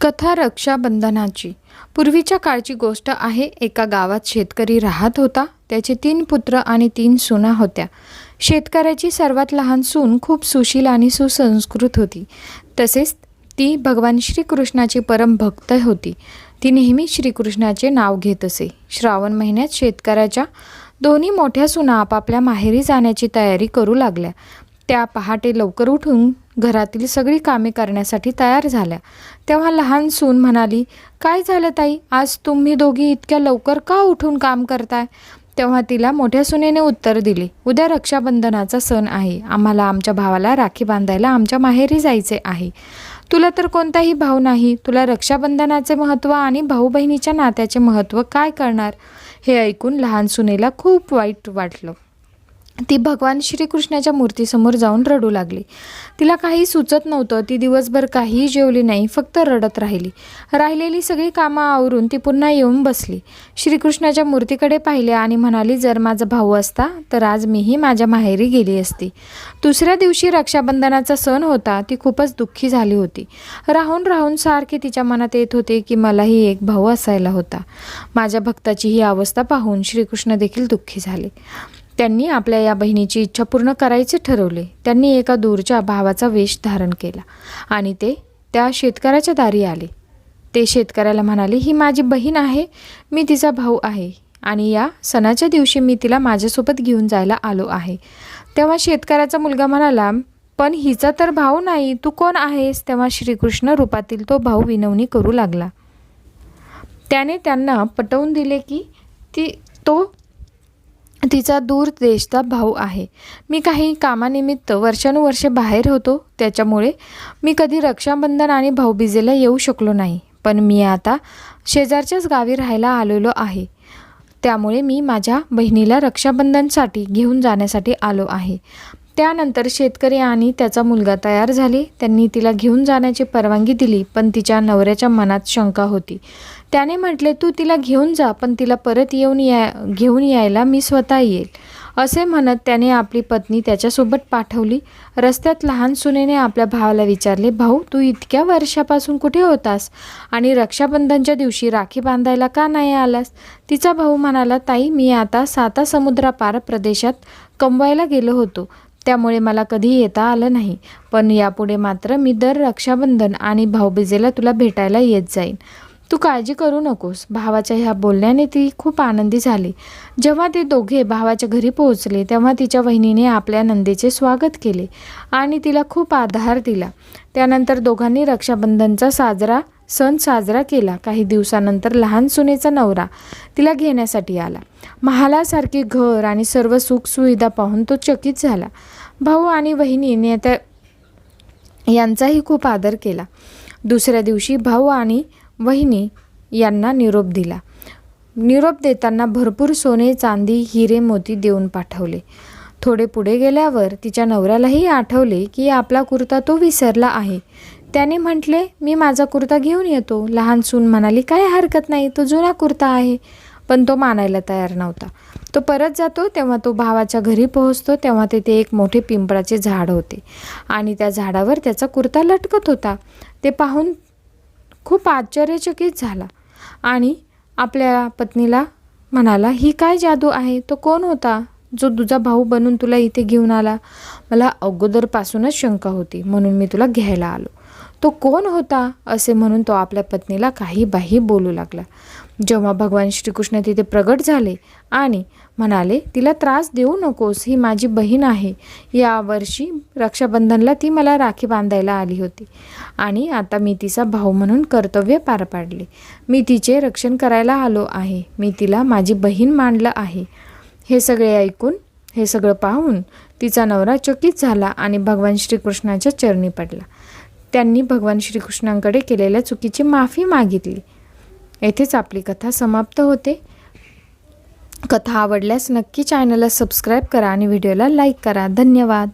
कथा रक्षाबंधनाची. पूर्वीच्या काळची गोष्ट आहे एका गावात शेतकरी राहत होता. त्याचे तीन पुत्र आणि तीन सुना होत्या. शेतकऱ्याची सर्वात लहान सून खूप सुशील आणि सुसंस्कृत होती. तसेच ती भगवान श्रीकृष्णाची परमभक्त होती. ती नेहमी श्रीकृष्णाचे नाव घेत असे. श्रावण महिन्यात शेतकऱ्याच्या दोन्ही मोठ्या सुना आपापल्या माहेरी जाण्याची तयारी करू लागल्या. त्या पहाटे लवकर उठून घरातील सगळी कामे करण्यासाठी तयार झाल्या. तेव्हा लहान सून म्हणाली काय झालं ताई? आज तुम्ही दोघी इतक्या लवकर का उठून काम करताय? तेव्हा तिला मोठ्या सुनेने उत्तर दिले उद्या रक्षाबंधनाचा सण आहे. आम्हाला आमच्या भावाला राखी बांधायला आमच्या माहेरी जायचे आहे. तुला तर कोणताही भाऊ नाही. तुला रक्षाबंधनाचे महत्त्व आणि भाऊ बहिणीच्या नात्याचे महत्त्व काय करणार? हे ऐकून लहान सुनेला खूप वाईट वाटलं. ती भगवान श्रीकृष्णाच्या मूर्तीसमोर जाऊन रडू लागली. तिला काही सुचत नव्हतं. ती दिवसभर काहीही जेवली नाही फक्त रडत राहिली. राहिलेली सगळी कामं आवरून ती पुन्हा येऊन बसली. श्रीकृष्णाच्या मूर्तीकडे पाहिले आणि म्हणाली जर माझा भाऊ असता तर आज मीही माझ्या माहेरी गेली असती. दुसऱ्या दिवशी रक्षाबंधनाचा सण होता ती खूपच दुःखी झाली होती. राहून राहून सारखे तिच्या मनात येत होते की मलाही एक भाऊ असायला होता. माझ्या भक्ताची ही अवस्था पाहून श्रीकृष्ण देखील दुःखी झाले. त्यांनी आपल्या या बहिणीची इच्छा पूर्ण करायचे ठरवले. त्यांनी एका दूरच्या भावाचा वेश धारण केला आणि ते त्या शेतकऱ्याच्या दारी आले. ते शेतकऱ्याला म्हणाले ही माझी बहीण आहे मी तिचा भाऊ आहे आणि या सणाच्या दिवशी मी तिला माझ्यासोबत घेऊन जायला आलो आहे. तेव्हा शेतकऱ्याचा मुलगा म्हणाला पण हिचा तर भाऊ नाही तू कोण आहेस? तेव्हा श्रीकृष्ण रूपातील तो भाऊ विनवणी करू लागला. त्याने त्यांना पटवून दिले की ती तो तिचा दूर देशचा भाऊ आहे. मी काही कामानिमित्त वर्षानुवर्षे बाहेर होतो त्याच्यामुळे मी कधी रक्षाबंधन आणि भाऊबीजेला येऊ शकलो नाही. पण मी आता शेजारच्याच गावी राहायला आलेलो आहे. त्यामुळे मी माझ्या बहिणीला रक्षाबंधनसाठी घेऊन जाण्यासाठी आलो आहे. त्यानंतर शेतकरी आणि त्याचा मुलगा तयार झाले. त्यांनी तिला घेऊन जाण्याची परवानगी दिली पण तिच्या नवऱ्याच्या मनात शंका होती. त्याने म्हटले तू तिला घेऊन जा पण तिला परत येऊन या घेऊन यायला मी स्वतः येईल. असे म्हणत त्याने आपली पत्नी त्याच्यासोबत पाठवली. रस्त्यात लहान सुनेने आपल्या भावाला विचारले भाऊ तू इतक्या वर्षापासून कुठे होतास? आणि रक्षाबंधनच्या दिवशी राखी बांधायला का नाही आलास? तिचा भाऊ म्हणाला ताई मी आता साता समुद्रापार प्रदेशात कमवायला गेलो होतो. त्यामुळे मला कधी येता आलं नाही. पण यापुढे मात्र मी दर रक्षाबंधन आणि भाऊबीजेला तुला भेटायला येत जाईन. तू काळजी करू नकोस. भावाच्या ह्या बोलण्याने ती खूप आनंदी झाली. जेव्हा ते दोघे भावाच्या घरी पोहोचले तेव्हा तिच्या वहिनीने आपल्या नंदेचे स्वागत केले आणि तिला खूप आधार दिला. त्यानंतर दोघांनी रक्षाबंधनचा साजरा सण साजरा केला. काही दिवसानंतर लहान सुनेचा नवरा तिला घेण्यासाठी आला. महालासारखे घर आणि सर्व सुखसुविधा पाहून तो चकित झाला. भाऊ आणि वहिनीने त्या यांचाही खूप आदर केला. दुसऱ्या दिवशी भाऊ आणि वहिनी यांना निरोप दिला. निरोप देताना भरपूर सोने चांदी हिरे मोती देऊन पाठवले. थोडे पुढे गेल्यावर तिच्या नवऱ्यालाही आठवले की आपला कुर्ता तो विसरला आहे. त्याने म्हटले मी माझा कुर्ता घेऊन येतो. लहान सून म्हणाली काय हरकत नाही तो जुना कुर्ता आहे. पण तो मानायला तयार नव्हता. तो परत जातो तेव्हा तो भावाच्या घरी पोहोचतो तेव्हा तेथे एक मोठे पिंपळाचे झाड होते. आणि त्या झाडावर त्याचा कुर्ता लटकत होता. ते पाहून खूप आश्चर्यचकित झाला. आणि आपल्या पत्नीला म्हणाला ही काय जादू आहे? तो कोण होता? जो तुझा भाऊ बनून तुला इथे घेऊन आला? मला अगोदरपासूनच शंका होती म्हणून मी तुला घ्यायला आलो. तो कोण होता असे म्हणून तो आपल्या पत्नीला काही बाही बोलू लागला. जेव्हा भगवान श्रीकृष्ण तिथे प्रगट झाले आणि म्हणाले तिला त्रास देऊ नकोस ही माझी बहीण आहे. यावर्षी रक्षाबंधनला ती मला राखी बांधायला आली होती आणि आता मी तिचा भाऊ म्हणून कर्तव्य पार पाडले. मी तिचे रक्षण करायला आलो आहे. मी तिला माझी बहीण मानलं आहे. हे सगळे ऐकून हे सगळं पाहून तिचा नवरा चकित झाला आणि भगवान श्रीकृष्णाच्या चरणी पडला. त्यांनी भगवान श्रीकृष्णांकडे केलेल्या चुकीची माफी मागितली. येथेच आपली कथा समाप्त होते. कथा आवडल्यास नक्की चॅनलला सबस्क्राईब करा आणि व्हिडिओला लाईक करा. धन्यवाद.